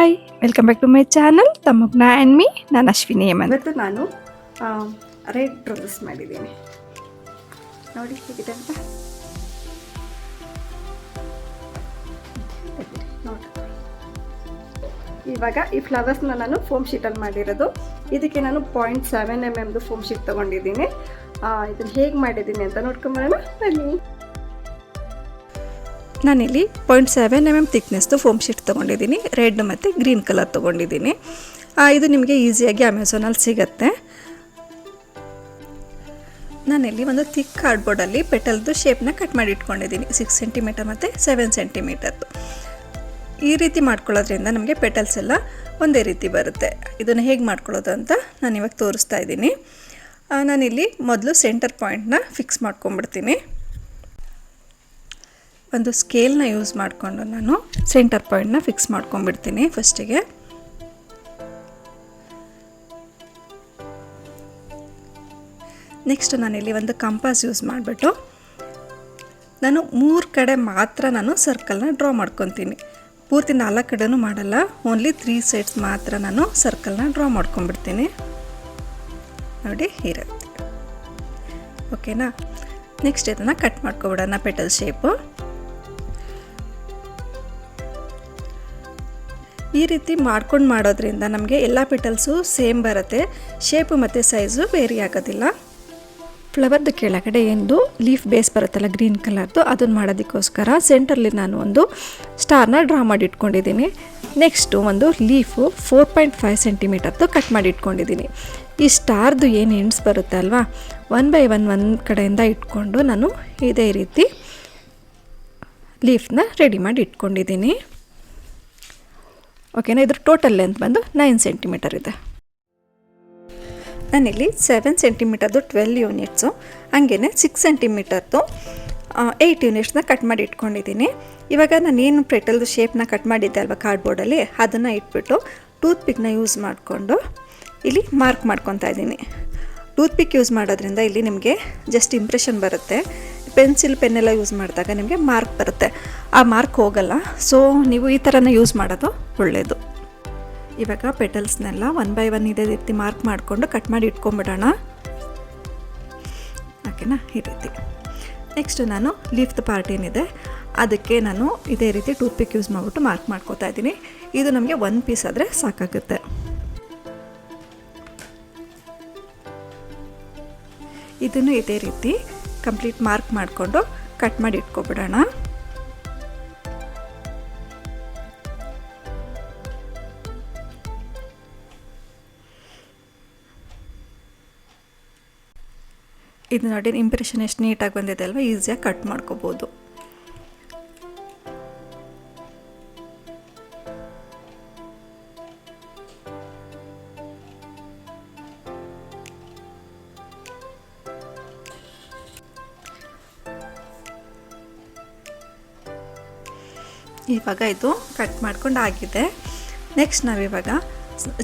Hi welcome back to my channel ತಮ್ಮಗ್ನ and me ನಾನು ಅಶ್ವಿನಿ ಹೇಮಂತ್ ಇವತ್ತು ನಾನು ರೆಡ್ ರೋಸಸ್ ಮಾಡಿದ್ದೀನಿ. ನೋಡಿ ಹೇಗಿದೆ ಅಂತ. ಇವಾಗ ಈ ಫ್ಲವರ್ಸ್ನ ನಾನು ಫೋಮ್ ಶೀಟಲ್ಲಿ ಮಾಡಿರೋದು. ಇದಕ್ಕೆ ನಾನು ಪಾಯಿಂಟ್ ಸೆವೆನ್ ಎಂ ಎಮ್ದು ಫೋಮ್ ಶೀಟ್ ತೊಗೊಂಡಿದ್ದೀನಿ. ಇದನ್ನು ಹೇಗೆ ಮಾಡಿದ್ದೀನಿ ಅಂತ ನೋಡ್ಕೊಂಬರೋಣ. ಬನ್ನಿ. ನಾನಿಲ್ಲಿ ಪಾಯಿಂಟ್ ಸೆವೆನ್ ಎಂ ಎಂ ತಿಕ್ನೆಸ್ದು ಫೋಮ್ ಶೀಟ್ ತೊಗೊಂಡಿದ್ದೀನಿ. ರೆಡ್ ಮತ್ತು ಗ್ರೀನ್ ಕಲರ್ ತೊಗೊಂಡಿದ್ದೀನಿ. ಇದು ನಿಮಗೆ ಈಸಿಯಾಗಿ ಅಮೆಝಾನಲ್ಲಿ ಸಿಗತ್ತೆ. ನಾನಿಲ್ಲಿ ಒಂದು ಥಿಕ್ ಕಾರ್ಡ್ಬೋರ್ಡಲ್ಲಿ ಪೆಟಲ್ದು ಶೇಪ್ನ ಕಟ್ ಮಾಡಿ ಇಟ್ಕೊಂಡಿದ್ದೀನಿ. ಸಿಕ್ಸ್ ಸೆಂಟಿಮೀಟರ್ ಮತ್ತು ಸೆವೆನ್ ಸೆಂಟಿಮೀಟರ್ದು ಈ ರೀತಿ ಮಾಡ್ಕೊಳ್ಳೋದ್ರಿಂದ ನಮಗೆ ಪೆಟಲ್ಸ್ ಎಲ್ಲ ಒಂದೇ ರೀತಿ ಬರುತ್ತೆ. ಇದನ್ನು ಹೇಗೆ ಮಾಡ್ಕೊಳ್ಳೋದು ಅಂತ ನಾನು ಇವಾಗ ತೋರಿಸ್ತಾ ಇದ್ದೀನಿ. ನಾನಿಲ್ಲಿ ಮೊದಲು ಸೆಂಟರ್ ಪಾಯಿಂಟ್ನ ಫಿಕ್ಸ್ ಮಾಡ್ಕೊಂಬಿಡ್ತೀನಿ ಒಂದು ಸ್ಕೇಲ್ನ ಯೂಸ್ ಮಾಡಿಕೊಂಡು ನಾನು ಸೆಂಟರ್ ಪಾಯಿಂಟ್ನ ಫಿಕ್ಸ್ ಮಾಡ್ಕೊಂಡ್ಬಿಡ್ತೀನಿ ಫಸ್ಟಿಗೆ. ನೆಕ್ಸ್ಟ್ ನಾನಿಲ್ಲಿ ಒಂದು ಕಂಪಾಸ್ ಯೂಸ್ ಮಾಡಿಬಿಟ್ಟು ನಾನು ಮೂರು ಕಡೆ ಮಾತ್ರ ನಾನು ಸರ್ಕಲ್ನ ಡ್ರಾ ಮಾಡ್ಕೊತೀನಿ. ಪೂರ್ತಿ ನಾಲ್ಕು ಕಡೆನೂ ಮಾಡಲ್ಲ, ಓನ್ಲಿ ತ್ರೀ ಸೈಡ್ಸ್ ಮಾತ್ರ ನಾನು ಸರ್ಕಲ್ನ ಡ್ರಾ ಮಾಡ್ಕೊಂಡ್ಬಿಡ್ತೀನಿ. ನೋಡಿ ಹೀರತ್ತೆ ಓಕೆನಾ? ನೆಕ್ಸ್ಟ್ ಇದನ್ನು ಕಟ್ ಮಾಡ್ಕೊಬಿಡೋಣ ಪೆಟಲ್ ಶೇಪು. ಈ ರೀತಿ ಮಾಡ್ಕೊಂಡು ಮಾಡೋದ್ರಿಂದ ನಮಗೆ ಎಲ್ಲ ಪೆಟಲ್ಸು ಸೇಮ್ ಬರುತ್ತೆ. ಶೇಪು ಮತ್ತು ಸೈಜು ವೇರಿ ಆಗೋದಿಲ್ಲ. ಫ್ಲವರ್ದು ಕೆಳಗಡೆ ಎಂದು ಲೀಫ್ ಬೇಸ್ ಬರುತ್ತಲ್ಲ ಗ್ರೀನ್ ಕಲರ್ದು ಅದನ್ನು ಮಾಡೋದಕ್ಕೋಸ್ಕರ ಸೆಂಟರ್ಲಿ ನಾನು ಒಂದು ಸ್ಟಾರ್ನ ಡ್ರಾ ಮಾಡಿ ಇಟ್ಕೊಂಡಿದ್ದೀನಿ. ನೆಕ್ಸ್ಟು ಒಂದು ಲೀಫು ಫೋರ್ ಪಾಯಿಂಟ್ ಫೈವ್ ಸೆಂಟಿಮೀಟರ್ದು ಕಟ್ ಮಾಡಿ ಇಟ್ಕೊಂಡಿದ್ದೀನಿ. ಈ ಸ್ಟಾರ್ದು ಏನು ಎಂಡ್ಸ್ ಬರುತ್ತೆ ಅಲ್ವಾ? ಒನ್ ಬೈ ಒನ್ ಒನ್ ಕಡೆಯಿಂದ ಇಟ್ಕೊಂಡು ನಾನು ಇದೇ ರೀತಿ ಲೀಫ್ನ ರೆಡಿ ಮಾಡಿ ಇಟ್ಕೊಂಡಿದ್ದೀನಿ. ಓಕೆನಾ ಇದ್ರ ಟೋಟಲ್ ಲೆಂತ್ ಬಂದು ನೈನ್ ಸೆಂಟಿಮೀಟರ್ ಇದೆ ನಾನಿಲ್ಲಿ ಸೆವೆನ್ ಸೆಂಟಿಮೀಟರ್ದು ಟ್ವೆಲ್ ಯೂನಿಟ್ಸು ಹಂಗೇ ಸಿಕ್ಸ್ ಸೆಂಟಿಮೀಟರ್ದು ಏಯ್ಟ್ ಯೂನಿಟ್ಸ್ನ ಕಟ್ ಮಾಡಿ ಇಟ್ಕೊಂಡಿದ್ದೀನಿ. ಇವಾಗ ನಾನೇನು ಪ್ರೆಟಲ್ದು ಶೇಪ್ನ ಕಟ್ ಮಾಡಿದ್ದೆ ಅಲ್ವಾ ಕಾರ್ಡ್ಬೋರ್ಡಲ್ಲಿ ಅದನ್ನು ಇಟ್ಬಿಟ್ಟು ಟೂತ್ ಪಿಕ್ನ ಯೂಸ್ ಮಾಡಿಕೊಂಡು ಇಲ್ಲಿ ಮಾರ್ಕ್ ಮಾಡ್ಕೊತಾ ಇದ್ದೀನಿ. ಟೂತ್ ಪಿಕ್ ಯೂಸ್ ಮಾಡೋದ್ರಿಂದ ಇಲ್ಲಿ ನಿಮಗೆ ಜಸ್ಟ್ ಇಂಪ್ರೆಷನ್ ಬರುತ್ತೆ. ಪೆನ್ಸಿಲ್, ಪೆನ್ನೆಲ್ಲ ಯೂಸ್ ಮಾಡಿದಾಗ ನಿಮಗೆ ಮಾರ್ಕ್ ಬರುತ್ತೆ. ಆ ಮಾರ್ಕ್ ಹೋಗಲ್ಲ. ಸೊ ನೀವು ಈ ಥರನೇ ಯೂಸ್ ಮಾಡೋದು ಒಳ್ಳೆಯದು ಇವಾಗ ಪೆಟಲ್ಸ್ನೆಲ್ಲ ಒನ್ ಬೈ ಒನ್ ಇದೇ ರೀತಿ ಮಾರ್ಕ್ ಮಾಡಿಕೊಂಡು ಕಟ್ ಮಾಡಿ ಇಟ್ಕೊಂಬಿಡೋಣ. ಓಕೆನಾ? ಈ ರೀತಿ. ನೆಕ್ಸ್ಟ್ ನಾನು ಲೀಫ್ದ್ ಪಾರ್ಟ್ ಏನಿದೆ, ಅದಕ್ಕೆ ನಾನು ಇದೇ ರೀತಿ ಟೂತ್ ಪಿಕ್ ಯೂಸ್ ಮಾಡಿಬಿಟ್ಟು ಮಾರ್ಕ್ ಮಾಡ್ಕೋತಾ ಇದ್ದೀನಿ. ಇದು ನಮಗೆ ಒನ್ ಪೀಸ್ ಆದರೆ ಸಾಕಾಗುತ್ತೆ. ಇದನ್ನು ಇದೇ ರೀತಿ ಕಂಪ್ಲೀಟ್ ಮಾರ್ಕ್ ಮಾಡಿಕೊಂಡು ಕಟ್ ಮಾಡಿ ಇಟ್ಕೊಬಿಡೋಣ. ಇದು ನೋಡಿ ಇಂಪ್ರೆಷನ್ ಎಷ್ಟು ನೀಟಾಗಿ ಬಂದಿದೆ ಅಲ್ವಾ? ಈಸಿಯಾಗಿ ಕಟ್ ಮಾಡ್ಕೋಬೋದು. ಇವಾಗ ಇದು ಕಟ್ ಮಾಡ್ಕೊಂಡು ಆಗಿದೆ. ನೆಕ್ಸ್ಟ್ ನಾವಿವಾಗ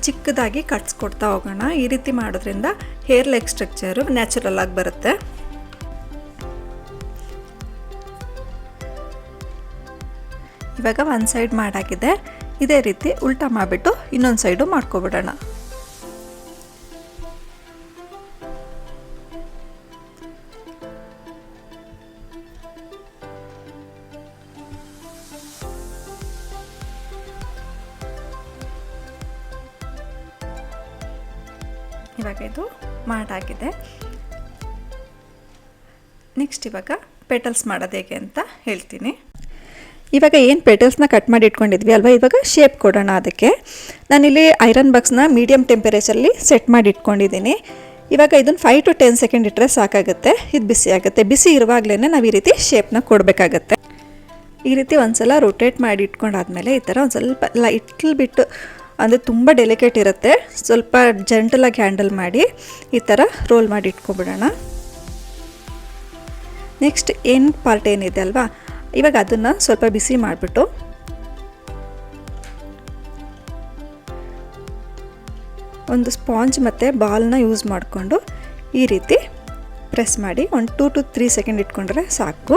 ಚಿಕ್ಕದಾಗಿ ಕಟ್ಸ್ಕೊಡ್ತಾ ಹೋಗೋಣ. ಈ ರೀತಿ ಮಾಡೋದ್ರಿಂದ ಹೇರ್ ಲೆಗ್ ಸ್ಟ್ರಕ್ಚರು ನ್ಯಾಚುರಲ್ ಆಗಿ ಬರುತ್ತೆ. ಇವಾಗ ಒಂದು ಸೈಡ್ ಮಾಡಾಗಿದೆ. ಇದೇ ರೀತಿ ಉಲ್ಟಾ ಮಾಡಿಬಿಟ್ಟು ಇನ್ನೊಂದು ಸೈಡು ಮಾಡ್ಕೊಬಿಡೋಣ. ಪೆಟಲ್ಸ್ ಮಾಡೋದು ಹೇಗೆ ಅಂತ ಹೇಳ್ತೀನಿ. ಇವಾಗ ಏನು ಪೆಟಲ್ಸ್ನ ಕಟ್ ಮಾಡಿ ಇಟ್ಕೊಂಡಿದ್ವಿ ಅಲ್ವಾ? ಇವಾಗ ಶೇಪ್ ಕೊಡೋಣ ಅದಕ್ಕೆ. ನಾನಿಲ್ಲಿ ಐರನ್ ಬಾಕ್ಸ್ನ ಮೀಡಿಯಮ್ ಟೆಂಪರೇಚರಲ್ಲಿ ಸೆಟ್ ಮಾಡಿ ಇಟ್ಕೊಂಡಿದ್ದೀನಿ. ಇವಾಗ ಇದನ್ನು ಫೈವ್ ಟು ಟೆನ್ ಸೆಕೆಂಡ್ ಇಟ್ಟರೆ ಸಾಕಾಗುತ್ತೆ. ಇದು ಬಿಸಿ ಆಗುತ್ತೆ. ಬಿಸಿ ಇರುವಾಗಲೇ ನಾವು ಈ ರೀತಿ ಶೇಪ್ನ ಕೊಡಬೇಕಾಗತ್ತೆ. ಈ ರೀತಿ ಒಂದ್ಸಲ ರೊಟೇಟ್ ಮಾಡಿ ಇಟ್ಕೊಂಡಾದ್ಮೇಲೆ ಈ ಥರ ಒಂದು ಸ್ವಲ್ಪ ಲೈಟ್ಲ್ ಬಿಟ್ಟು ಅಂದರೆ ತುಂಬ ಡೆಲಿಕೇಟ್ ಇರುತ್ತೆ. ಸ್ವಲ್ಪ ಜಂಟಲಾಗಿ ಹ್ಯಾಂಡಲ್ ಮಾಡಿ ಈ ಥರ ರೋಲ್ ಮಾಡಿ ಇಟ್ಕೊಬಿಡೋಣ. ನೆಕ್ಸ್ಟ್ ಏನು ಪಾರ್ಟ್ ಏನಿದೆ ಅಲ್ವಾ? ಇವಾಗ ಅದನ್ನು ಸ್ವಲ್ಪ ಬಿಸಿ ಮಾಡಿಬಿಟ್ಟು ಒಂದು ಸ್ಪಾಂಜ್ ಮತ್ತು ಬಾಲ್ನ ಯೂಸ್ ಮಾಡಿಕೊಂಡು ಈ ರೀತಿ ಪ್ರೆಸ್ ಮಾಡಿ ಒಂದು ಟೂ ಟು ತ್ರೀ ಸೆಕೆಂಡ್ ಇಟ್ಕೊಂಡ್ರೆ ಸಾಕು.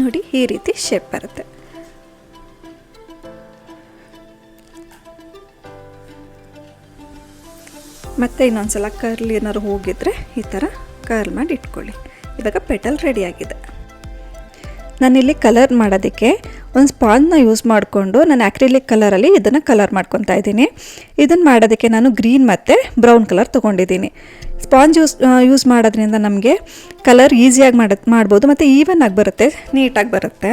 ನೋಡಿ, ಈ ರೀತಿ ಶೇಪ್ ಬರುತ್ತೆ. ಮತ್ತೆ ಇನ್ನೊಂದು ಸಲ ಕರ್ಲಿ ಏನಾದ್ರು ಹೋಗಿದ್ರೆ ಈ ಥರ ಕರ್ಲ್ ಮಾಡಿ ಇಟ್ಕೊಳ್ಳಿ. ಇವಾಗ ಪೆಟಲ್ ರೆಡಿಯಾಗಿದೆ ನಾನಿಲ್ಲಿ ಕಲರ್ ಮಾಡೋದಕ್ಕೆ ಒಂದು ಸ್ಪಾಂಜ್ನ ಯೂಸ್ ಮಾಡಿಕೊಂಡು ನಾನು ಆ್ಯಕ್ರಿಲಿಕ್ ಕಲರಲ್ಲಿ ಇದನ್ನು ಕಲರ್ ಮಾಡ್ಕೊತಾ ಇದ್ದೀನಿ. ಇದನ್ನು ಮಾಡೋದಕ್ಕೆ ನಾನು ಗ್ರೀನ್ ಮತ್ತು ಬ್ರೌನ್ ಕಲರ್ ತೊಗೊಂಡಿದ್ದೀನಿ. ಸ್ಪಾಂಜ್ ಯೂಸ್ ಯೂಸ್ ಮಾಡೋದ್ರಿಂದ ನಮಗೆ ಕಲರ್ ಈಸಿಯಾಗಿ ಮಾಡ ಮಾಡ್ಬೋದು ಮತ್ತು ಈವನ್ ಆಗಿ ಬರುತ್ತೆ ನೀಟಾಗಿ ಬರುತ್ತೆ.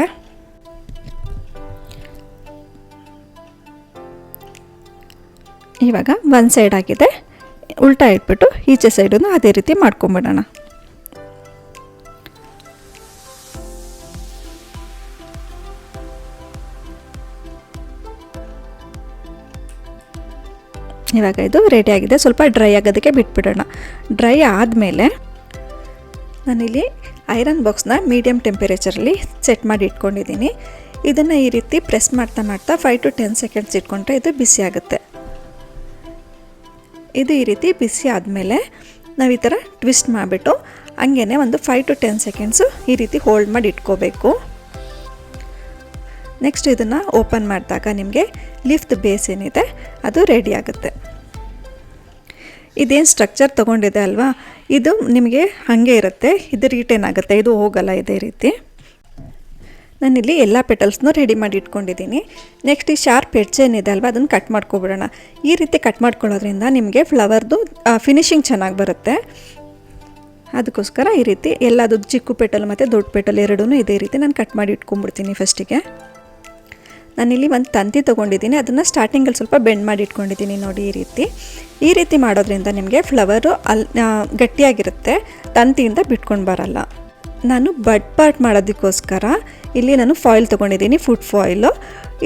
ಇವಾಗ ಒಂದು ಸೈಡ್ ಆಗಿದೆ. ಉಲ್ಟಾ ಇಟ್ಬಿಟ್ಟು ಈಚೆ ಸೈಡನ್ನು ಅದೇ ರೀತಿ ಮಾಡ್ಕೊಂಬಿಡೋಣ. ಇವಾಗ ಇದು ರೆಡಿ ಆಗಿದೆ. ಸ್ವಲ್ಪ ಡ್ರೈ ಆಗೋದಕ್ಕೆ ಬಿಟ್ಬಿಡೋಣ. ಡ್ರೈ ಆದಮೇಲೆ ನಾನಿಲ್ಲಿ ಐರನ್ ಬಾಕ್ಸ್ನ ಮೀಡಿಯಮ್ ಟೆಂಪರೇಚರಲ್ಲಿ ಸೆಟ್ ಮಾಡಿ ಇಟ್ಕೊಂಡಿದ್ದೀನಿ. ಇದನ್ನು ಈ ರೀತಿ ಪ್ರೆಸ್ ಮಾಡ್ತಾ ಮಾಡ್ತಾ ಫೈವ್ ಟು ಟೆನ್ ಸೆಕೆಂಡ್ಸ್ ಇಟ್ಕೊಂಡ್ರೆ ಇದು ಬಿಸಿ ಆಗುತ್ತೆ ಇದು ಈ ರೀತಿ ಬಿಸಿ ಆದಮೇಲೆ ನಾವು ಈ ಥರ ಟ್ವಿಸ್ಟ್ ಮಾಡಿಬಿಟ್ಟು ಹಂಗೇ ಒಂದು ಫೈವ್ ಟು ಟೆನ್ ಸೆಕೆಂಡ್ಸು ಈ ರೀತಿ ಹೋಲ್ಡ್ ಮಾಡಿ ಇಟ್ಕೋಬೇಕು. ನೆಕ್ಸ್ಟ್ ಇದನ್ನು ಓಪನ್ ಮಾಡಿದಾಗ ನಿಮಗೆ ಲಿಫ್ಟ್ ಬೇಸ್ ಏನಿದೆ ಅದು ರೆಡಿ ಆಗುತ್ತೆ. ಇದೇನು ಸ್ಟ್ರಕ್ಚರ್ ತೊಗೊಂಡಿದೆ ಅಲ್ವಾ? ಇದು ನಿಮಗೆ ಹಾಗೆ ಇರುತ್ತೆ, ಇದು ರಿಟೇನ್ ಆಗುತ್ತೆ, ಇದು ಹೋಗಲ್ಲ ಇದೇ ರೀತಿ. ನಾನಿಲ್ಲಿ ಎಲ್ಲ ಪೆಟಲ್ಸ್ನೂ ರೆಡಿ ಮಾಡಿ ಇಟ್ಕೊಂಡಿದ್ದೀನಿ. ನೆಕ್ಸ್ಟ್ ಈ ಶಾರ್ಪ್ ಎಡ್ಜ್ ಏನಿದೆ ಅಲ್ವಾ, ಅದನ್ನು ಕಟ್ ಮಾಡ್ಕೊಬಿಡೋಣ. ಈ ರೀತಿ ಕಟ್ ಮಾಡ್ಕೊಳ್ಳೋದ್ರಿಂದ ನಿಮಗೆ ಫ್ಲವರ್ದು ಫಿನಿಶಿಂಗ್ ಚೆನ್ನಾಗಿ ಬರುತ್ತೆ. ಅದಕ್ಕೋಸ್ಕರ ಈ ರೀತಿ ಎಲ್ಲದು ಚಿಕ್ಕು ಪೆಟಲ್ ಮತ್ತು ದೊಡ್ಡ ಪೆಟಲ್ ಎರಡೂ ಇದೇ ರೀತಿ ನಾನು ಕಟ್ ಮಾಡಿ ಇಟ್ಕೊಂಡ್ಬಿಡ್ತೀನಿ ಫಸ್ಟಿಗೆ ನಾನಿಲ್ಲಿ ಒಂದು ತಂತಿ ತೊಗೊಂಡಿದ್ದೀನಿ, ಅದನ್ನು ಸ್ಟಾರ್ಟಿಂಗಲ್ಲಿ ಸ್ವಲ್ಪ ಬೆಂಡ್ ಮಾಡಿ ಇಟ್ಕೊಂಡಿದ್ದೀನಿ ನೋಡಿ ಈ ರೀತಿ. ಈ ರೀತಿ ಮಾಡೋದ್ರಿಂದ ನಿಮಗೆ ಫ್ಲವರು ಅಲ್ಲಿ ಗಟ್ಟಿಯಾಗಿರುತ್ತೆ, ತಂತಿಯಿಂದ ಬಿಟ್ಕೊಂಡು ಬರಲ್ಲ. ನಾನು ಬಡ್ ಪಾರ್ಟ್ ಮಾಡೋದಕ್ಕೋಸ್ಕರ ಇಲ್ಲಿ ನಾನು ಫಾಯಿಲ್ ತೊಗೊಂಡಿದ್ದೀನಿ ಫುಡ್ ಫಾಯಿಲು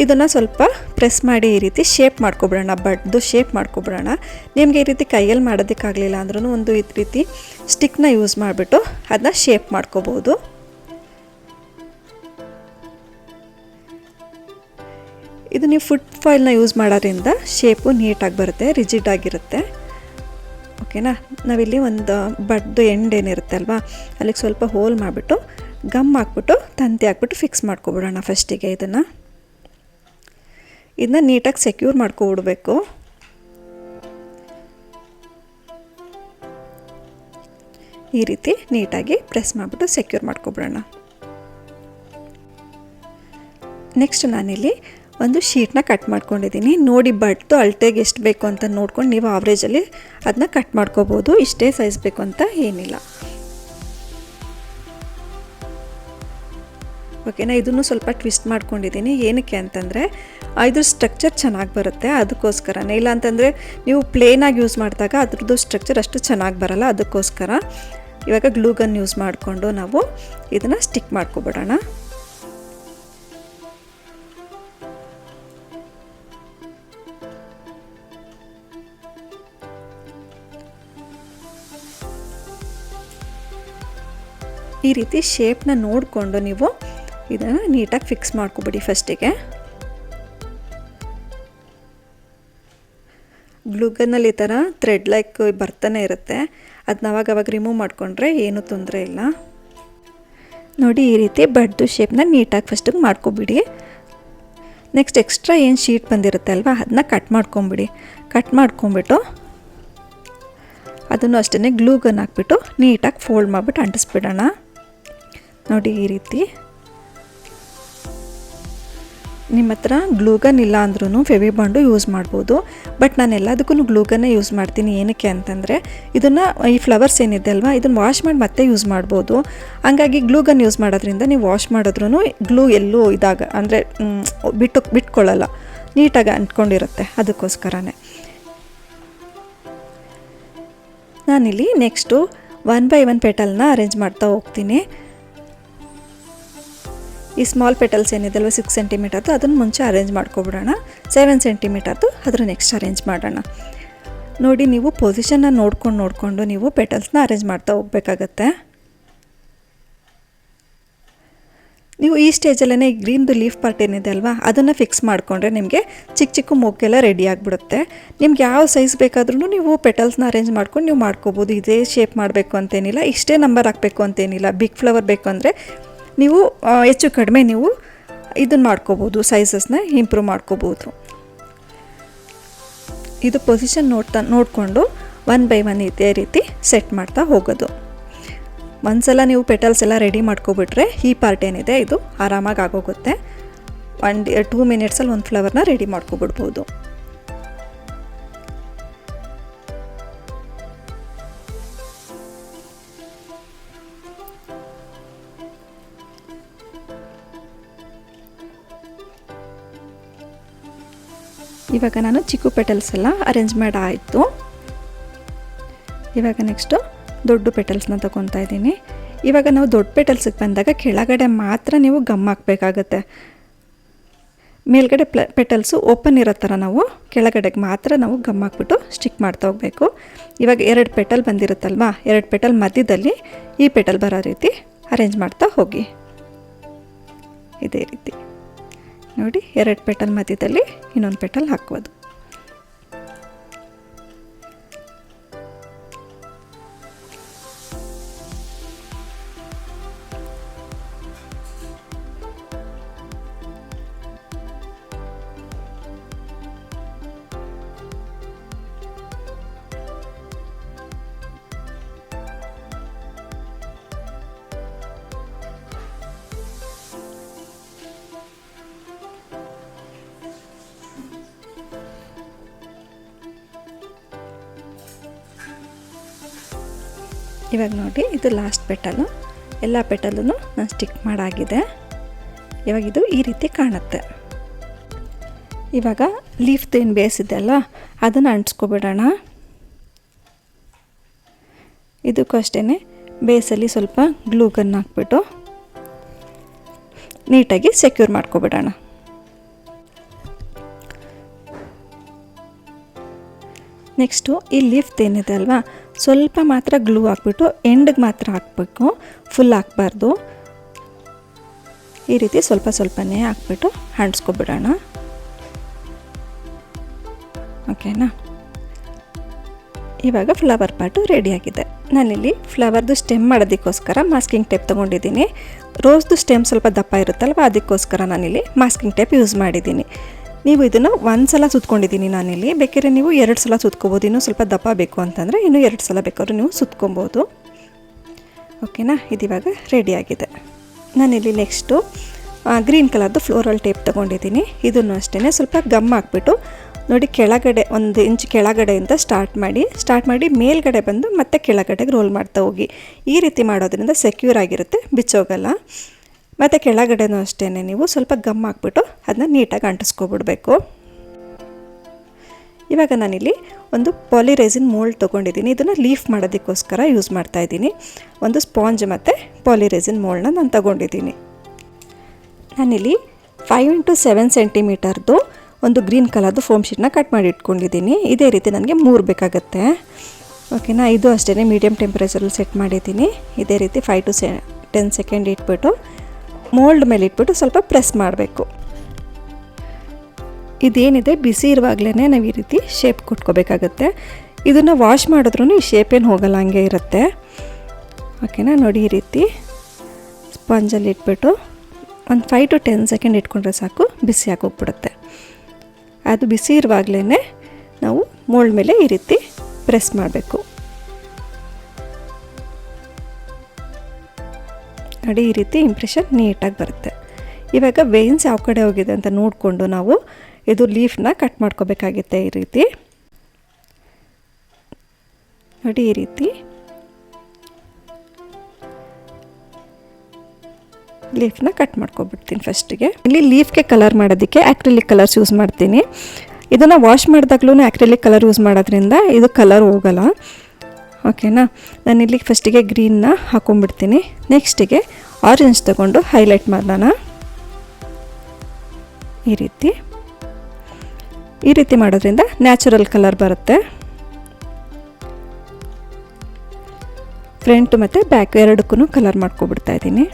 ಇದನ್ನು ಸ್ವಲ್ಪ ಪ್ರೆಸ್ ಮಾಡಿ ಈ ರೀತಿ ಶೇಪ್ ಮಾಡ್ಕೊಬಿಡೋಣ, ಬಡ್ದು ಶೇಪ್ ಮಾಡ್ಕೊಬಿಡೋಣ. ನಿಮಗೆ ಈ ರೀತಿ ಕೈಯಲ್ಲಿ ಮಾಡೋದಕ್ಕಾಗಲಿಲ್ಲ ಅಂದ್ರೂ ಒಂದು ಈ ರೀತಿ ಸ್ಟಿಕ್ನ ಯೂಸ್ ಮಾಡಿಬಿಟ್ಟು ಅದನ್ನ ಶೇಪ್ ಮಾಡ್ಕೋಬೋದು. ಇದು ನೀವು ಫುಡ್ ಫಾಯಿಲ್ನ ಯೂಸ್ ಮಾಡೋದ್ರಿಂದ ಶೇಪು ನೀಟಾಗಿ ಬರುತ್ತೆ ರಿಜಿಡ್ ಆಗಿರುತ್ತೆ. ಓಕೆನಾ? ನಾವಿಲ್ಲಿ ಒಂದು ಬಡ್ದು ಎಂಡ್ ಅಲ್ವಾ? ಅಲ್ಲಿಗೆ ಸ್ವಲ್ಪ ಹೋಲ್ ಮಾಡಿಬಿಟ್ಟು, ಗಮ್ ಹಾಕ್ಬಿಟ್ಟು, ತಂತಿ ಹಾಕ್ಬಿಟ್ಟು ಫಿಕ್ಸ್ ಮಾಡ್ಕೊಬಿಡೋಣ ಫಸ್ಟಿಗೆ ಇದನ್ನು. ಇದನ್ನ ನೀಟಾಗಿ ಸೆಕ್ಯೂರ್ ಮಾಡ್ಕೊಬಿಡ್ಬೇಕು. ಈ ರೀತಿ ನೀಟಾಗಿ ಪ್ರೆಸ್ ಮಾಡಿಬಿಟ್ಟು ಸೆಕ್ಯೂರ್ ಮಾಡ್ಕೊಬಿಡೋಣ. ನೆಕ್ಸ್ಟ್ ನಾನಿಲ್ಲಿ ಒಂದು ಶೀಟ್ನ ಕಟ್ ಮಾಡ್ಕೊಂಡಿದ್ದೀನಿ. ನೋಡಿ ಬಡ್ದು ಅಳತೆಗೆ ಎಷ್ಟು ಬೇಕು ಅಂತ ನೋಡ್ಕೊಂಡು ನೀವು ಆವ್ರೇಜಲ್ಲಿ ಅದನ್ನ ಕಟ್ ಮಾಡ್ಕೋಬೋದು. ಇಷ್ಟೇ ಸೈಜ್ ಬೇಕು ಅಂತ ಏನಿಲ್ಲ. ಓಕೆನಾ ಇದನ್ನು ಸ್ವಲ್ಪ ಟ್ವಿಸ್ಟ್ ಮಾಡ್ಕೊಂಡಿದ್ದೀನಿ. ಏನಕ್ಕೆ ಅಂತಂದರೆ, ಇದ್ರ ಸ್ಟ್ರಕ್ಚರ್ ಚೆನ್ನಾಗಿ ಬರುತ್ತೆ. ಅದಕ್ಕೋಸ್ಕರನೇ. ಇಲ್ಲ ಅಂತಂದರೆ, ನೀವು ಪ್ಲೇನಾಗಿ ಯೂಸ್ ಮಾಡಿದಾಗ ಅದ್ರದ್ದು ಸ್ಟ್ರಕ್ಚರ್ ಅಷ್ಟು ಚೆನ್ನಾಗಿ ಬರಲ್ಲ. ಅದಕ್ಕೋಸ್ಕರ ಇವಾಗ ಗ್ಲೂಗನ್ ಯೂಸ್ ಮಾಡಿಕೊಂಡು ನಾವು ಇದನ್ನು ಸ್ಟಿಕ್ ಮಾಡ್ಕೊಬಿಡೋಣ. ಈ ರೀತಿ ಶೇಪ್ನ ನೋಡಿಕೊಂಡು ನೀವು ಇದನ್ನು ನೀಟಾಗಿ ಫಿಕ್ಸ್ ಮಾಡ್ಕೊಬಿಡಿ ಫಸ್ಟಿಗೆ ಗ್ಲೂಗನ್ನಲ್ಲಿ ಈ ಥರ ಥ್ರೆಡ್ ಲೈಕ್ ಬರ್ತಾನೆ ಇರುತ್ತೆ. ಅದನ್ನ ಅವಾಗ ಅವಾಗ ರಿಮೂವ್ ಮಾಡಿಕೊಂಡ್ರೆ ಏನೂ ತೊಂದರೆ ಇಲ್ಲ. ನೋಡಿ ಈ ರೀತಿ ಬಡ್ದು ಶೇಪ್ನ ನೀಟಾಗಿ ಫಸ್ಟಿಗೆ ಮಾಡ್ಕೊಬಿಡಿ. ನೆಕ್ಸ್ಟ್ ಎಕ್ಸ್ಟ್ರಾ ಏನು ಶೀಟ್ ಬಂದಿರುತ್ತೆ ಅಲ್ವಾ ಅದನ್ನ ಕಟ್ ಮಾಡ್ಕೊಂಬಿಡಿ. ಕಟ್ ಮಾಡ್ಕೊಂಬಿಟ್ಟು ಅದನ್ನು ಅಷ್ಟೇ ಗ್ಲೂಗನ್ ಹಾಕ್ಬಿಟ್ಟು ನೀಟಾಗಿ ಫೋಲ್ಡ್ ಮಾಡಿಬಿಟ್ಟು ಅಂಟಿಸ್ಬಿಡೋಣ. ನೋಡಿ ಈ ರೀತಿ. ನಿಮ್ಮ ಹತ್ರ ಗ್ಲೂಗನ್ ಇಲ್ಲ ಅಂದ್ರೂ ಫೆವಿ ಬಾಂಡು ಯೂಸ್ ಮಾಡ್ಬೋದು. ಬಟ್ ನಾನು ಎಲ್ಲದಕ್ಕೂ ಗ್ಲೂಗನ್ನೇ ಯೂಸ್ ಮಾಡ್ತೀನಿ. ಏನಕ್ಕೆ ಅಂತಂದರೆ, ಇದನ್ನು ಈ ಫ್ಲವರ್ಸ್ ಏನಿದೆ ಅಲ್ವಾ, ಇದನ್ನು ವಾಶ್ ಮಾಡಿ ಮತ್ತೆ ಯೂಸ್ ಮಾಡ್ಬೋದು. ಹಂಗಾಗಿ ಗ್ಲೂಗನ್ ಯೂಸ್ ಮಾಡೋದ್ರಿಂದ ನೀವು ವಾಶ್ ಮಾಡಿದ್ರೂ ಗ್ಲೂ ಎಲ್ಲೂ ಇದಾಗ, ಅಂದರೆ ಬಿಟ್ಟು, ಬಿಟ್ಕೊಳ್ಳಲ್ಲ. ನೀಟಾಗಿ ಅಂಟ್ಕೊಂಡಿರುತ್ತೆ ಅದಕ್ಕೋಸ್ಕರನೇ. ನಾನಿಲ್ಲಿ ನೆಕ್ಸ್ಟು ಒನ್ ಬೈ ಒನ್ ಪೆಟಲ್ನ ಅರೇಂಜ್ ಮಾಡ್ತಾ ಹೋಗ್ತೀನಿ. ಈ ಸ್ಮಾಲ್ ಪೆಟಲ್ಸ್ ಏನಿದೆ ಅಲ್ವ ಸಿಕ್ಸ್ ಸೆಂಟಿಮೀಟರ್ದು ಅದನ್ನು ಮುಂಚೆ ಅರೇಂಜ್ ಮಾಡ್ಕೊಬಿಡೋಣ. ಸೆವೆನ್ ಸೆಂಟಿಮೀಟರ್ದು ಅದ್ರ ನೆಕ್ಸ್ಟ್ ಅರೇಂಜ್ ಮಾಡೋಣ. ನೋಡಿ, ನೀವು ಪೊಸಿಷನ್ನ ನೋಡ್ಕೊಂಡು ನೋಡಿಕೊಂಡು ನೀವು ಪೆಟಲ್ಸ್ನ ಅರೇಂಜ್ ಮಾಡ್ತಾ ಹೋಗ್ಬೇಕಾಗತ್ತೆ. ನೀವು ಈ ಸ್ಟೇಜಲ್ಲೇ ಈ ಗ್ರೀನ್ದು ಲೀಫ್ ಪಾರ್ಟ್ ಏನಿದೆ ಅಲ್ವಾ, ಅದನ್ನು ಫಿಕ್ಸ್ ಮಾಡಿಕೊಂಡ್ರೆ ನಿಮಗೆ ಚಿಕ್ಕ ಚಿಕ್ಕ ಮೊಗ್ಗೆಲ್ಲ ರೆಡಿ ಆಗಿಬಿಡುತ್ತೆ. ನಿಮ್ಗೆ ಯಾವ ಸೈಜ್ ಬೇಕಾದ್ರೂ ನೀವು ಪೆಟಲ್ಸ್ನ ಅರೇಂಜ್ ಮಾಡ್ಕೊಂಡು ನೀವು ಮಾಡ್ಕೋಬೋದು. ಇದೇ ಶೇಪ್ ಮಾಡಬೇಕು ಅಂತೇನಿಲ್ಲ, ಇಷ್ಟೇ ನಂಬರ್ ಹಾಕಬೇಕು ಅಂತೇನಿಲ್ಲ. ಬಿಗ್ ಫ್ಲವರ್ ಬೇಕು ಅಂದರೆ ನೀವು ಹೆಚ್ಚು ಕಡಿಮೆ ನೀವು ಇದನ್ನು ಮಾಡ್ಕೋಬೋದು ಸೈಜಸ್ನ ಇಂಪ್ರೂವ್ ಮಾಡ್ಕೋಬೋದು. ಇದು ಪೊಸಿಷನ್ ನೋಡ್ತಾ, ನೋಡಿಕೊಂಡು ಒನ್ ಬೈ ಒನ್ ಇದೇ ರೀತಿ ಸೆಟ್ ಮಾಡ್ತಾ ಹೋಗೋದು. ಒಂದ್ಸಲ ನೀವು ಪೆಟಲ್ಸ್ ಎಲ್ಲ ರೆಡಿ ಮಾಡ್ಕೊಬಿಟ್ರೆ ಈ ಪಾರ್ಟ್ ಏನಿದೆ, ಇದು ಆರಾಮಾಗಿ ಆಗೋಗುತ್ತೆ. ಒನ್ ಟೂ ಮಿನಿಟ್ಸಲ್ಲಿ ಒಂದು ಫ್ಲವರ್ನ ರೆಡಿ ಮಾಡ್ಕೊಬಿಡ್ಬೋದು. ಇವಾಗ ನಾನು ಚಿಕ್ಕು ಪೆಟಲ್ಸ್ ಎಲ್ಲ ಅರೇಂಜ್ ಆಯಿತು ಇವಾಗ ನೆಕ್ಸ್ಟು ದೊಡ್ಡ ಪೆಟಲ್ಸ್ನ ತಗೊತಾ ಇದ್ದೀನಿ. ಇವಾಗ ನಾವು ದೊಡ್ಡ ಪೆಟಲ್ಸಿಗೆ ಬಂದಾಗ ಕೆಳಗಡೆ ಮಾತ್ರ ನೀವು ಗಮ್ ಹಾಕಬೇಕಾಗತ್ತೆ. ಮೇಲ್ಗಡೆ ಪ್ಲ ಪೆಟಲ್ಸು ಓಪನ್ ಇರೋ ಥರ ನಾವು ಕೆಳಗಡೆಗೆ ಮಾತ್ರ ನಾವು ಗಮ್ ಹಾಕ್ಬಿಟ್ಟು ಸ್ಟಿಕ್ ಮಾಡ್ತಾ ಹೋಗಬೇಕು. ಇವಾಗ ಎರಡು ಪೆಟಲ್ ಬಂದಿರುತ್ತಲ್ವಾ, ಎರಡು ಪೆಟಲ್ ಮಧ್ಯದಲ್ಲಿ ಈ ಪೆಟಲ್ ಬರೋ ರೀತಿ ಅರೇಂಜ್ ಮಾಡ್ತಾ ಹೋಗಿ. ಇದೇ ರೀತಿ. ನೋಡಿ ಎರಡು ಪೆಟಲ್ ಮಧ್ಯದಲ್ಲಿ ಇನ್ನೊಂದು ಪೆಟಲ್ ಹಾಕ್ಬೋದು. ಇವಾಗ ನೋಡಿ, ಇದು ಲಾಸ್ಟ್ ಪೆಟಲು ಎಲ್ಲ ಪೆಟಲೂ ನಾನು ಸ್ಟಿಕ್ ಮಾಡಾಗಿದೆ. ಇವಾಗ ಇದು ಈ ರೀತಿ ಕಾಣುತ್ತೆ. ಇವಾಗ ಲೀಫ್ದೇನು ಬೇಯಿಸಿದೆ ಅಲ್ಲ ಅದನ್ನು ಅಂಟಿಸ್ಕೊಬಿಡೋಣ. ಇದಕ್ಕೂ ಅಷ್ಟೇ ಬೇಸಲ್ಲಿ ಸ್ವಲ್ಪ ಗ್ಲೂಗನ್ ಹಾಕ್ಬಿಟ್ಟು ನೀಟಾಗಿ ಸೆಕ್ಯೂರ್ ಮಾಡ್ಕೊಬಿಡೋಣ. ನೆಕ್ಸ್ಟು ಈ ಲಿಫ್ಟ್ ಏನಿದೆ ಅಲ್ವಾ ಸ್ವಲ್ಪ ಮಾತ್ರ ಗ್ಲೂ ಹಾಕ್ಬಿಟ್ಟು ಎಂಡಿಗೆ ಮಾತ್ರ ಹಾಕಬೇಕು. ಫುಲ್ ಹಾಕ್ಬಾರ್ದು. ಈ ರೀತಿ ಸ್ವಲ್ಪ ಸ್ವಲ್ಪನೇ ಹಾಕ್ಬಿಟ್ಟು ಅಂಟಿಸ್ಕೊಬಿಡೋಣ. ಓಕೆನಾ? ಇವಾಗ ಫ್ಲವರ್ ಪಾಟು ರೆಡಿಯಾಗಿದೆ ನಾನಿಲ್ಲಿ ಫ್ಲವರ್ದು ಸ್ಟೆಮ್ ಮಾಡೋದಕ್ಕೋಸ್ಕರ ಮಾಸ್ಕಿಂಗ್ ಟೇಪ್ ತೊಗೊಂಡಿದ್ದೀನಿ. ರೋಸ್ದು ಸ್ಟೆಮ್ ಸ್ವಲ್ಪ ದಪ್ಪ ಇರುತ್ತಲ್ವ, ಅದಕ್ಕೋಸ್ಕರ ನಾನಿಲ್ಲಿ ಮಾಸ್ಕಿಂಗ್ ಟೇಪ್ ಯೂಸ್ ಮಾಡಿದ್ದೀನಿ. ನೀವು ಇದನ್ನು ಒಂದು ಸಲ ಸುತ್ಕೊಂಡಿದ್ದೀನಿ ನಾನಿಲ್ಲಿ. ಬೇಕಾದ್ರೆ ನೀವು ಎರಡು ಸಲ ಸುತ್ಕೋಬೋದು. ಇನ್ನೂ ಸ್ವಲ್ಪ ದಪ್ಪ ಬೇಕು ಅಂತಂದರೆ ಇನ್ನೂ ಎರಡು ಸಲ ಬೇಕಾದ್ರೂ ನೀವು ಸುತ್ಕೊಬೋದು. ಓಕೆನಾ? ಇದಿವಾಗ ರೆಡಿಯಾಗಿದೆ ನಾನಿಲ್ಲಿ ನೆಕ್ಸ್ಟು ಗ್ರೀನ್ ಕಲರ್ದು ಫ್ಲೋರಲ್ ಟೇಪ್ ತೊಗೊಂಡಿದ್ದೀನಿ. ಇದನ್ನು ಅಷ್ಟೇ ಸ್ವಲ್ಪ ಗಮ್ ಹಾಕ್ಬಿಟ್ಟು ನೋಡಿ ಕೆಳಗಡೆ ಒಂದು ಇಂಚ್ ಕೆಳಗಡೆಯಿಂದ ಸ್ಟಾರ್ಟ್ ಮಾಡಿ ಸ್ಟಾರ್ಟ್ ಮಾಡಿ ಮೇಲ್ಗಡೆ ಬಂದು ಮತ್ತೆ ಕೆಳಗಡೆಗೆ ರೋಲ್ ಮಾಡ್ತಾ ಹೋಗಿ. ಈ ರೀತಿ ಮಾಡೋದ್ರಿಂದ ಸೆಕ್ಯೂರ್ ಆಗಿರುತ್ತೆ, ಬಿಚ್ಚೋಗಲ್ಲ. ಮತ್ತು ಕೆಳಗಡೆನೂ ಅಷ್ಟೇ ನೀವು ಸ್ವಲ್ಪ ಗಮ್ ಹಾಕ್ಬಿಟ್ಟು ಅದನ್ನ ನೀಟಾಗಿ ಅಂಟಿಸ್ಕೊಬಿಡ್ಬೇಕು. ಇವಾಗ ನಾನಿಲ್ಲಿ ಒಂದು ಪಾಲಿರೈಸಿನ್ ಮೋಲ್ಡ್ ತೊಗೊಂಡಿದ್ದೀನಿ. ಇದನ್ನು ಲೀಫ್ ಮಾಡೋದಕ್ಕೋಸ್ಕರ ಯೂಸ್ ಮಾಡ್ತಾ ಇದ್ದೀನಿ. ಒಂದು ಸ್ಪಾಂಜ್ ಮತ್ತು ಪಾಲಿರೈಸಿನ್ ನಾನು ತಗೊಂಡಿದ್ದೀನಿ. ನಾನಿಲ್ಲಿ ಫೈವ್ ಇಂಟು ಸೆವೆನ್ ಸೆಂಟಿಮೀಟರ್ದು ಒಂದು ಗ್ರೀನ್ ಕಲರ್ದು ಫೋಮ್ ಶೀಟ್ನ ಕಟ್ ಮಾಡಿ ಇಟ್ಕೊಂಡಿದ್ದೀನಿ. ಇದೇ ರೀತಿ ನನಗೆ ಮೂರು ಬೇಕಾಗತ್ತೆ. ಓಕೆನಾ? ಇದು ಅಷ್ಟೇ ಮೀಡಿಯಮ್ ಟೆಂಪ್ರೇಚರಲ್ಲಿ ಸೆಟ್ ಮಾಡಿದ್ದೀನಿ. ಇದೇ ರೀತಿ ಫೈವ್ ಟು ಸೆ, ಟೆನ್ ಸೆಕೆಂಡ್ ಇಟ್ಬಿಟ್ಟು ಮೋಲ್ಡ್ ಮೇಲೆ ಇಟ್ಬಿಟ್ಟು ಸ್ವಲ್ಪ ಪ್ರೆಸ್ ಮಾಡಬೇಕು. ಇದೇನಿದೆ? ಬಿಸಿ ಇರುವಾಗಲೇ ನಾವು ಈ ರೀತಿ ಶೇಪ್ ಕೊಟ್ಕೋಬೇಕಾಗತ್ತೆ. ಇದನ್ನು ವಾಶ್ ಮಾಡಿದ್ರೂ ಈ ಶೇಪ್ ಏನು ಹೋಗಲ್ಲ, ಹಂಗೆ ಇರುತ್ತೆ. ಓಕೆನಾ ನೋಡಿ ಈ ರೀತಿ ಸ್ಪಂಜಲ್ಲಿ ಇಟ್ಬಿಟ್ಟು ಒಂದು ಫೈವ್ ಟು ಟೆನ್ ಸೆಕೆಂಡ್ ಇಟ್ಕೊಂಡ್ರೆ ಸಾಕು, ಬಿಸಿ ಆಗೋಗ್ಬಿಡುತ್ತೆ ಅದು ಬಿಸಿ ಇರುವಾಗಲೇ ನಾವು ಮೋಲ್ಡ್ ಮೇಲೆ ಈ ರೀತಿ ಪ್ರೆಸ್ ಮಾಡಬೇಕು. ನೋಡಿ ಈ ರೀತಿ ಇಂಪ್ರೆಷನ್ ನೀಟಾಗಿ ಬರುತ್ತೆ. ಇವಾಗ ವೇನ್ಸ್ ಯಾವ ಕಡೆ ಹೋಗಿದೆ ಅಂತ ನೋಡಿಕೊಂಡು ನಾವು ಇದು ಲೀಫ್ನ ಕಟ್ ಮಾಡ್ಕೋಬೇಕಾಗುತ್ತೆ ಈ ರೀತಿ. ನೋಡಿ ಈ ರೀತಿ. ಲೀಫ್ನ ಕಟ್ ಮಾಡ್ಕೊಬಿಡ್ತೀನಿ ಫಸ್ಟಿಗೆ ಇಲ್ಲಿ ಲೀಫ್ಗೆ ಕಲರ್ ಮಾಡೋದಕ್ಕೆ ಆ್ಯಕ್ರಿಲಿಕ್ ಕಲರ್ಸ್ ಯೂಸ್ ಮಾಡ್ತೀನಿ. ಇದನ್ನು ವಾಶ್ ಮಾಡಿದಾಗ್ಲೂ ಆ್ಯಕ್ರಿಲಿಕ್ ಕಲರ್ ಯೂಸ್ ಮಾಡೋದ್ರಿಂದ ಇದು ಕಲರ್ ಹೋಗಲ್ಲ. ಓಕೆನಾ? ನಾನು ಇಲ್ಲಿಗೆ ಫಸ್ಟಿಗೆ ಗ್ರೀನ್ನ ಹಾಕೊಂಡ್ಬಿಡ್ತೀನಿ. ನೆಕ್ಸ್ಟಿಗೆ ಆರೆಂಜ್ ತಗೊಂಡು ಹೈಲೈಟ್ ಮಾಡೋಣ ಈ ರೀತಿ. ಈ ರೀತಿ ಮಾಡೋದ್ರಿಂದ ನ್ಯಾಚುರಲ್ ಕಲರ್ ಬರುತ್ತೆ. ಫ್ರಂಟ್ ಮತ್ತು ಬ್ಯಾಕ್ ಎರಡಕ್ಕೂ ಕಲರ್ ಮಾಡ್ಕೊಬಿಡ್ತಾ ಇದ್ದೀನಿ.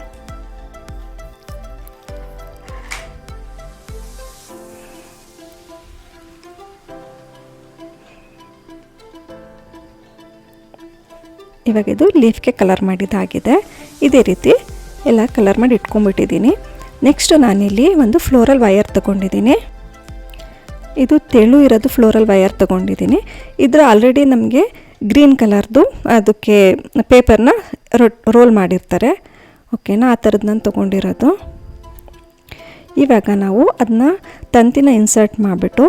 ಇವಾಗ ಇದು ಲೀಫ್ಗೆ ಕಲರ್ ಮಾಡಿದ್ದಾಗಿದೆ. ಇದೇ ರೀತಿ ಎಲ್ಲ ಕಲರ್ ಮಾಡಿ ಇಟ್ಕೊಂಡ್ಬಿಟ್ಟಿದ್ದೀನಿ. ನೆಕ್ಸ್ಟು ನಾನಿಲ್ಲಿ ಒಂದು ಫ್ಲೋರಲ್ ವೈಯರ್ ತೊಗೊಂಡಿದ್ದೀನಿ. ಇದು ತೆಳು ಇರೋದು ಫ್ಲೋರಲ್ ವೈಯರ್ ತೊಗೊಂಡಿದ್ದೀನಿ. ಇದರ ಆಲ್ರೆಡಿ ನಮಗೆ ಗ್ರೀನ್ ಕಲರ್ದು ಅದಕ್ಕೆ ಪೇಪರ್ನ ರೋಲ್ ಮಾಡಿರ್ತಾರೆ. ಓಕೆನಾ ಆ ಥರದ್ದು ನಾನು ತೊಗೊಂಡಿರೋದು. ಇವಾಗ ನಾವು ಅದನ್ನ ತಂತಿನ ಇನ್ಸರ್ಟ್ ಮಾಡಿಬಿಟ್ಟು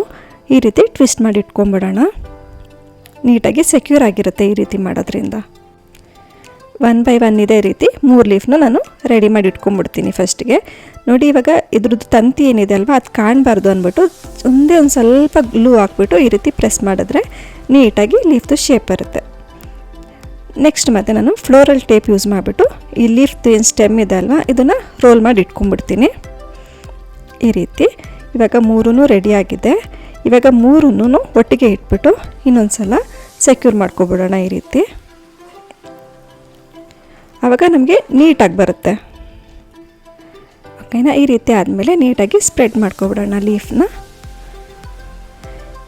ಈ ರೀತಿ ಟ್ವಿಸ್ಟ್ ಮಾಡಿ ಇಟ್ಕೊಂಬಿಡೋಣ ನೀಟಾಗಿ ಸೆಕ್ಯೂರ್ ಆಗಿರುತ್ತೆ ಈ ರೀತಿ ಮಾಡೋದ್ರಿಂದ. ಒನ್ ಬೈ ಒನ್ ಇದೇ ರೀತಿ ಮೂರು ಲೀಫ್ನ ನಾನು ರೆಡಿ ಮಾಡಿ ಇಟ್ಕೊಂಡ್ಬಿಡ್ತೀನಿ ಫಸ್ಟಿಗೆ ನೋಡಿ ಇವಾಗ ಇದ್ರದ್ದು ತಂತಿ ಏನಿದೆ ಅಲ್ವಾ, ಅದು ಕಾಣಬಾರ್ದು ಅಂದ್ಬಿಟ್ಟು ಒಂದೇ ಒಂದು ಸ್ವಲ್ಪ ಗ್ಲೂ ಹಾಕ್ಬಿಟ್ಟು ಈ ರೀತಿ ಪ್ರೆಸ್ ಮಾಡಿದ್ರೆ ನೀಟಾಗಿ ಲೀಫ್ದು ಶೇಪ್ ಬರುತ್ತೆ. ನೆಕ್ಸ್ಟ್ ಮತ್ತೆ ನಾನು ಫ್ಲೋರಲ್ ಟೇಪ್ ಯೂಸ್ ಮಾಡಿಬಿಟ್ಟು ಈ ಲೀಫ್ದು ಏನು ಸ್ಟೆಮ್ ಇದೆ ಅಲ್ವಾ, ಇದನ್ನು ರೋಲ್ ಮಾಡಿ ಇಟ್ಕೊಂಡ್ಬಿಡ್ತೀನಿ. ಈ ರೀತಿ ಇವಾಗ ಮೂರೂ ರೆಡಿಯಾಗಿದೆ ಇವಾಗ ಮೂರೂ ಒಟ್ಟಿಗೆ ಇಟ್ಬಿಟ್ಟು ಇನ್ನೊಂದು ಸಲ ಸೆಕ್ಯೂರ್ ಮಾಡ್ಕೊಬಿಡೋಣ ಈ ರೀತಿ. ಆವಾಗ ನಮಗೆ ನೀಟಾಗಿ ಬರುತ್ತೆ. ಓಕೆನಾ ಈ ರೀತಿ ಆದಮೇಲೆ ನೀಟಾಗಿ ಸ್ಪ್ರೆಡ್ ಮಾಡ್ಕೊಬಿಡೋಣ ಲೀಫ್ನ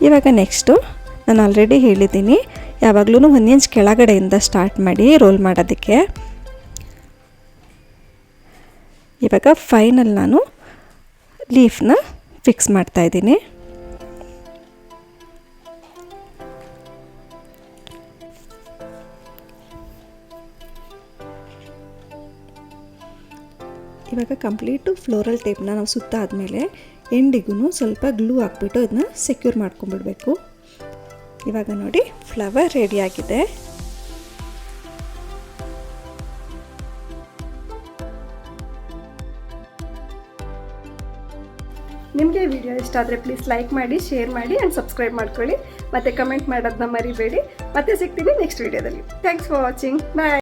ಇವಾಗ ನೆಕ್ಸ್ಟು ನಾನು ಆಲ್ರೆಡಿ ಹೇಳಿದ್ದೀನಿ ಯಾವಾಗಲೂ ಒಂದು ಇಂಚ್ ಕೆಳಗಡೆಯಿಂದ ಸ್ಟಾರ್ಟ್ ಮಾಡಿ ರೋಲ್ ಮಾಡೋದಕ್ಕೆ. ಇವಾಗ ಫೈನಲ್ ನಾನು ಲೀಫ್ನ ಫಿಕ್ಸ್ ಮಾಡ್ತಾ ಇವಾಗ ಕಂಪ್ಲೀಟು ಫ್ಲೋರಲ್ ಟೇಪ್ನ ನಾವು ಸುತ್ತ ಆದಮೇಲೆ ಎಂಡಿಗೂ ಸ್ವಲ್ಪ ಗ್ಲೂ ಹಾಕ್ಬಿಟ್ಟು ಅದನ್ನ ಸೆಕ್ಯೂರ್ ಮಾಡ್ಕೊಂಡ್ಬಿಡ್ಬೇಕು ಇವಾಗ ನೋಡಿ ಫ್ಲವರ್ ಆಗಿದೆ. ನಿಮಗೆ ವಿಡಿಯೋ ಇಷ್ಟ ಆದರೆ ಪ್ಲೀಸ್ ಲೈಕ್ ಮಾಡಿ ಶೇರ್ ಮಾಡಿ ಆ್ಯಂಡ್ ಸಬ್ಸ್ಕ್ರೈಬ್ ಮಾಡ್ಕೊಳ್ಳಿ. ಮತ್ತು ಕಮೆಂಟ್ ಮಾಡೋದನ್ನ ಮರಿಬೇಡಿ. ಮತ್ತೆ ಸಿಗ್ತೀನಿ ನೆಕ್ಸ್ಟ್ ವಿಡಿಯೋದಲ್ಲಿ ಥ್ಯಾಂಕ್ಸ್ ಫಾರ್ ವಾಚಿಂಗ್ ಬಾಯ್